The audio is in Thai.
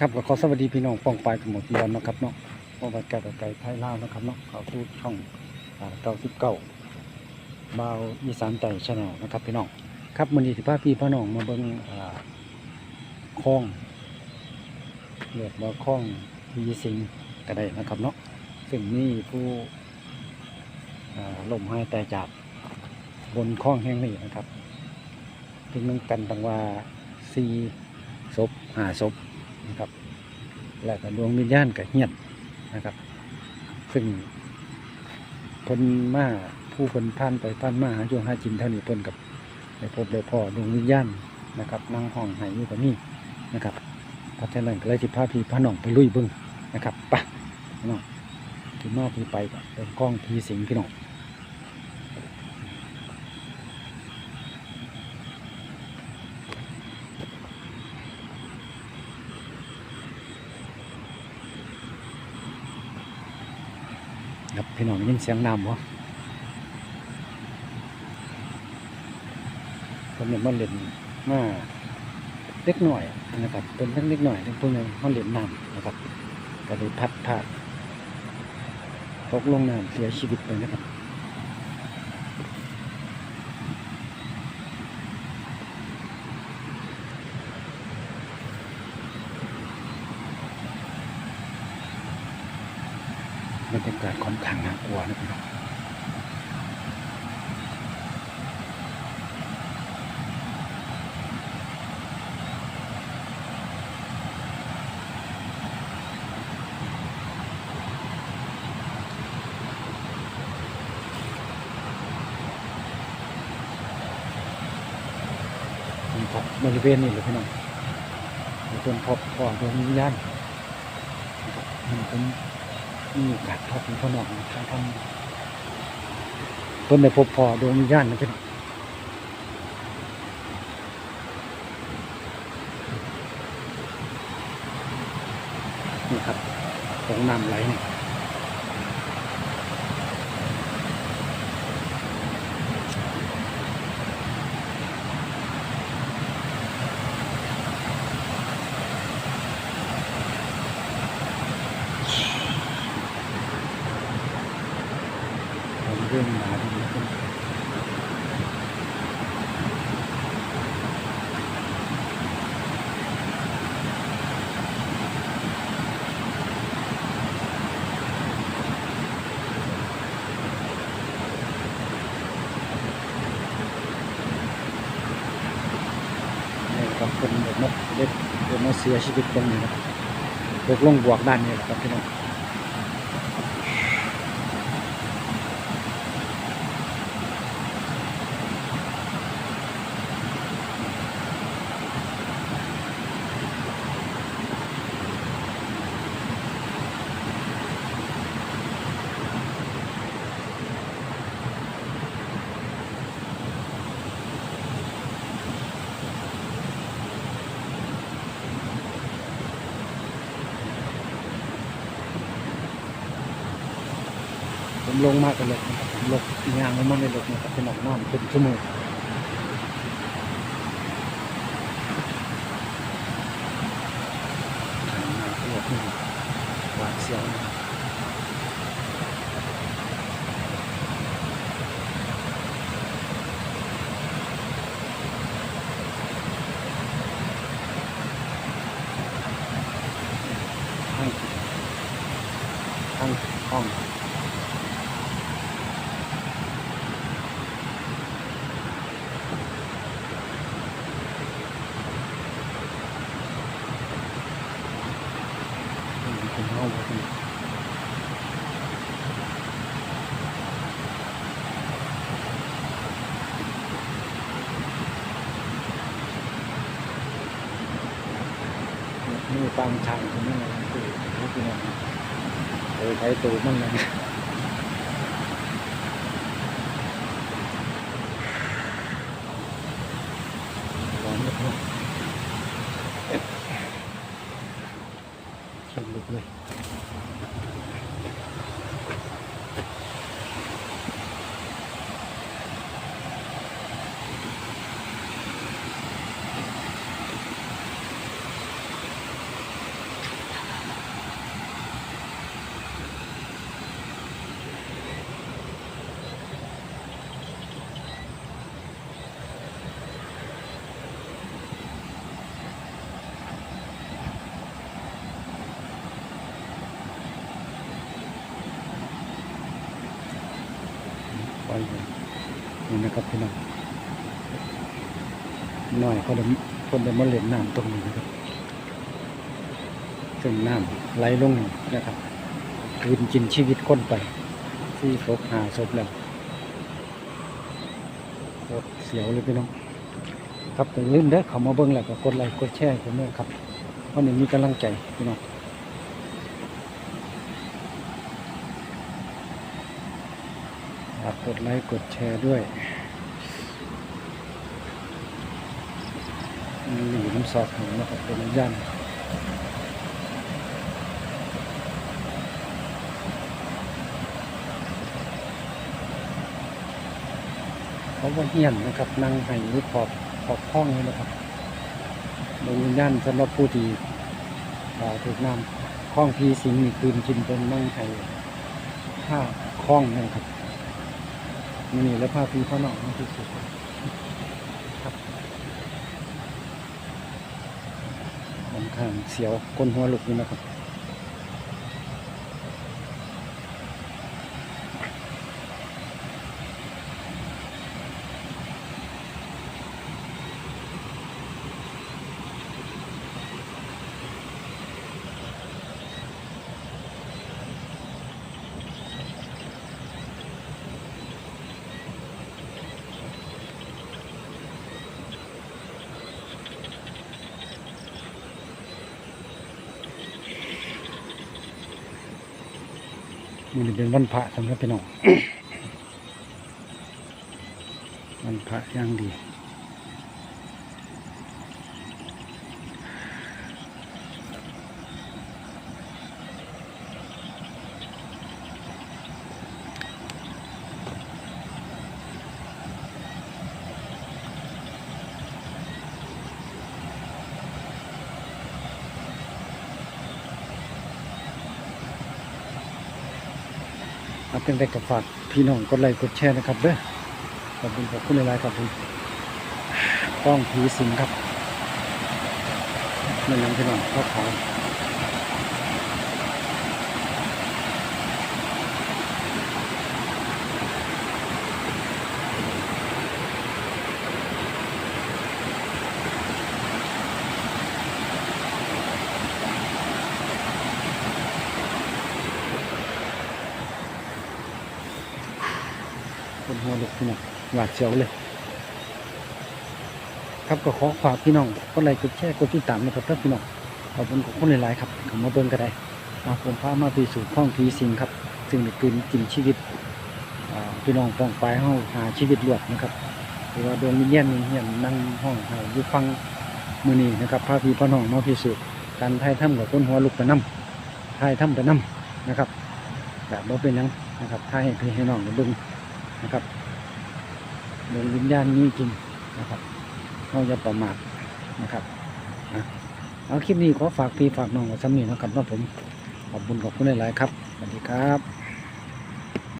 ครับก็ขอสวัสดีพี่น้องป้องปลายกับหมดบอลนะครับเนาะพอบัดไก่กับไก่ไทยลาวนะครับเนาะเขาทูกช่องเก้าสิบเก้าบาวอีสานใจชาแนลนะครับพี่น้องครับมันดีที่พาพี่พ่อน้องมาเบิ่งคลองเรียกว่าคลองพีสิงก็ได้นะครับเนาะซึ่งมีผู้ลมหายแต่จากบนคลองแห่งนี้นะครับถึงนึงกันตั้งว่าสี่ศพห้าศพ นะครับ และก็ดวงวิญญาณกับเฮียนนะครับ ซึ่งเพิ่นมาผู้เพิ่นผ่านไปผ่านมาหาอยู่หาจินเท่านี้เพิ่นกับได้พบได้พ่อดวงวิญญาณนะครับนั่งห้องหายอยู่กับนี่นะครับเพราะฉะนั้นก็เลยที่พาพี่พาน้องไปลุยบิ่งนะครับปพี่น้องที่มาที่ไปก็เป็นกล้องพีสิงพี่น้อง ครับพี่น้องยินเสียงน้ำวะผมเนี่ยมันเล่นมาเล็กหน่อยนะครับเป็นทั้งเล็กหน่อยทั้งพวกนี้มันเล่นน้ำนะครับก็เลยพัดพาดตกลงน้ำเสียชีวิตไปนะครับ บรรยากานน่ากลัวนะพี่น้องบบริเวณนี้เลยพี่น้องต้นพบก่อนดวงวิญญานะครับมันเป็น มีโอกาสพบเป็นพ่อหน้องทางธรรมเพิ่นได้พบพอดวงวิญญาณนะพี่น้องนี่ครับของน้ำไหลนี่ เรื่องหนาดีขึ้นนี่ครับคนเด็กนกเด็กเด็กมาเสียชีวิตตรงนี้ครับตกลงบวกด้านนี้แหละครับพี่น้อง ผมลงมากกันเลยนะครับผมลงยางลงมาในรถนะครับเป็นออกน้ำเป็นชั่วโมงหวานเสียวนะครับทั้งทั้งห้อง เป็นห้องเป็น นี่ฟังทางตรงนี้นะคือเขาคือว่าโอ้ยใช้ตูมันเลยร้อนเลยชนลุกเลย ค นี่นะครับพี่น้องหน่อยเขาเดินคนเดินมาเล่นน้ำตรงนี้นะครับซึ่งน้ำไหลลงนี่นะครับกลืนกินชีวิตคนไปที่ศพหาศพแล้วโคตรเสียวเลยพี่น้องครับอย่าลืมเด้อเขามาเบิ่งแล้วก็กดไลค์กดแชร์ผมด้วยครับเพราะนี่มีกำลังใจพี่น้อง ฝากกดไลค์กดแชร์ด้วยมันอยู่น้ำซอกหนูนะครับเป็นย่านเขาว่าเฮียนนะครับนั่งให้รูปขอบขอบห้องนี้นะครับดวงวิญญาณสำหรับผู้ที่อ่าถูกน้ำคล้องพีสิงนี่คืนกินเป็นนั่งให้ผ้าคล้องนั่นครับ นี่แล้วภาพีพ่อหนอกนี่ที่สุดครับบางทางเสียวก้นหัวลุกนี่นะครับ มันเป็นวันพระสำหรับพี่น้องวันพระย่างดี เอาเป็นไปกับฝากพี่น้องกดไลค์กดแชร์นะครับเด้อขอบคุณขอบคุณหลายๆครับผมกล้องผีสิงครับนั่นยังพี่น้องข้าวขาว คนหัวลุกพี่น้องหวาดเสียวเลย ครับก็ขอฝากพี่น้องกดไลค์กดแชร์กดติดตามนะครับเพื่อนพี่น้องขอบคุณขอบคุณหลายๆครับผมมาเบิ่งก็ได้มาผมพามาพิสูจน์ข้องผีสิ่งครับ ซึ่งเป็นกินกินชีวิตพี่น้องฟองไปห้องหาชีวิตรวดนะครับหรือว่าดวงวิญญาณเฮียนนั่งห้องหาอยู่ฟังมือนี้นะครับพาพี่พ่อน้องมาพิสูจน์การทายถ้ำกับคนหัวลุกไปน้ำทายถ้ำไปน้ำนะครับแบบบ่เป็นยังนะครับทายให้พี่ให้น้องได้เบิ่ง นะครับดวงวิญญาณนี้จริงนะครับเราจะประมาทนะครับเอาคลิปนี้ขอฝากพี่ฝากน้องกับสำนีนะครับว่าผมขอบคุณขอบคุณหลายๆครับสวัสดีครับ